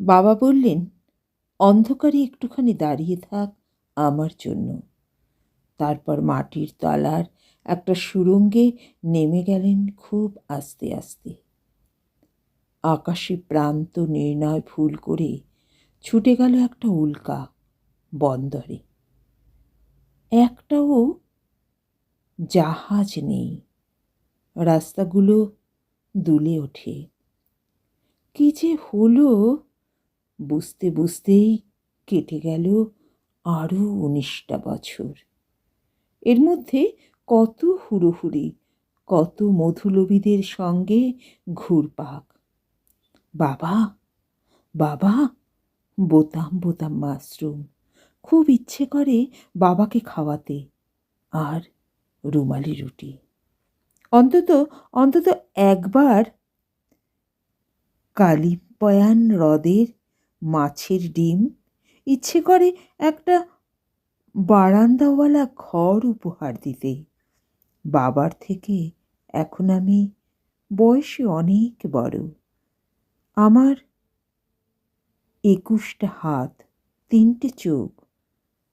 বাবা বললেন, অন্ধকারে একটুখানি দাঁড়িয়ে থাক আমার জন্য। তারপর মাটির তলার একটা সুরঙ্গে নেমে গেলেন খুব আস্তে আস্তে। আকাশে প্রান্ত নির্ণয় ভুল করে ছুটে গেল একটা উল্কা বন্দরে। একটাও জাহাজ নেই। রাস্তাগুলো দুলে ওঠে। কী যে হলো বুঝতে বুঝতেই কেটে গেল আরও উনিশটা বছর। এর মধ্যে কত হুড়োহুড়ি, কত মধুলবীদের সঙ্গে ঘুরপাক। বাবা বাবা, বোতাম বোতাম মাশরুম। খুব ইচ্ছে করে বাবাকে খাওয়াতে আর রুমালি রুটি। অন্তত অন্তত একবার কালিপয়ান হ্রদের মাছের ডিম। ইচ্ছে করে একটা বারান্দাওয়ালা ঘর উপহার দিতে। বাবার থেকে এখন আমি বয়সে অনেক বড়। আমার একুশটা হাত, তিনটে চোখ।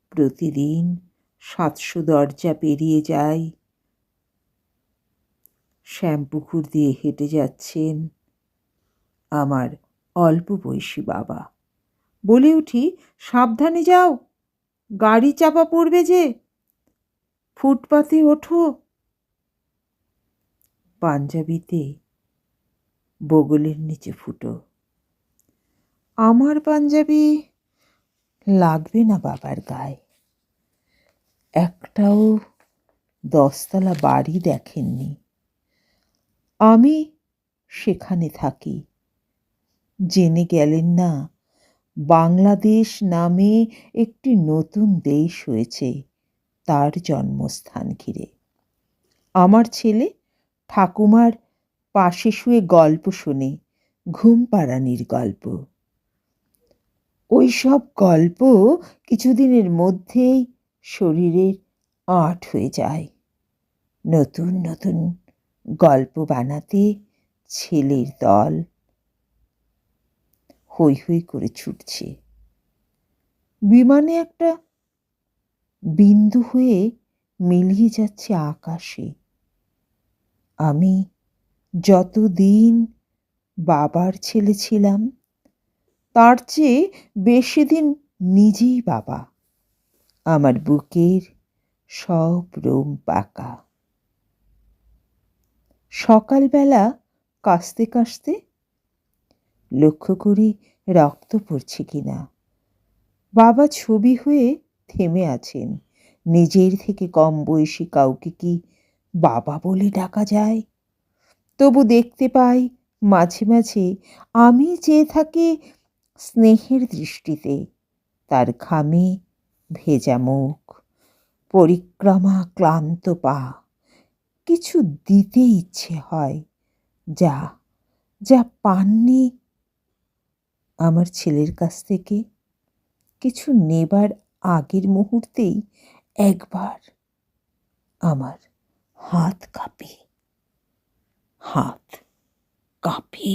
প্রতিদিন সাতশো দরজা পেরিয়ে যায়। শ্যামপুকুর দিয়ে হেঁটে যাচ্ছেন আমার অল্প বয়সী বাবা। বলে উঠি, সাবধানে যাও, গাড়ি চাপা পড়বে যে। ফুটপাতে ওঠো। পাঞ্জাবিতে বগলের নিচে ফুটো। আমার পাঞ্জাবি লাগবে না বাবার গায়ে। একটাও দশতলা বাড়ি দেখেননি। আমি সেখানে থাকি। জেনে গেলেন না বাংলাদেশ নামে একটি নতুন দেশ হয়েছে, তার জন্মস্থান ঘিরে। আমার ছেলে ঠাকুমার পাশে শুয়ে গল্প শোনে ঘুম পাড়ানির গল্প। ওই সব গল্প কিছুদিনের মধ্যেই শরীরের আট হয়ে যায়। নতুন নতুন গল্প বানাতে ছেলের দল হৈ হৈ করে ছুটছে। বিমানে একটা বিন্দু হয়ে মিলিয়ে যাচ্ছে আকাশে। আমি যতদিন বাবার ছেলে ছিলাম, তার চেয়ে বেশি দিন নিজেই বাবা। আমার বুকের সব রোম পাকা। সকালবেলা কাশতে কাশতে লক্ষ্য করি রক্ত পড়ছে কিনা। বাবা ছবি হয়ে থেমে আছেন। নিজের থেকে কম বয়সী কাউকে কি বাবা বলে ডাকা যায়? তবু দেখতে পাই মাঝে মাঝে আমি চেয়ে থাকি স্নেহের দৃষ্টিতে। তার ঘামে ভেজা মুখ। পরিক্রমা ক্লান্ত পা। কিছু দিতে ইচ্ছে হয়। যা যা পাননি আমার ছেলের কাছ থেকে কিছু নেবার আগের মুহূর্তেই একবার আমার হাত কাঁপে। হাত কাঁপে।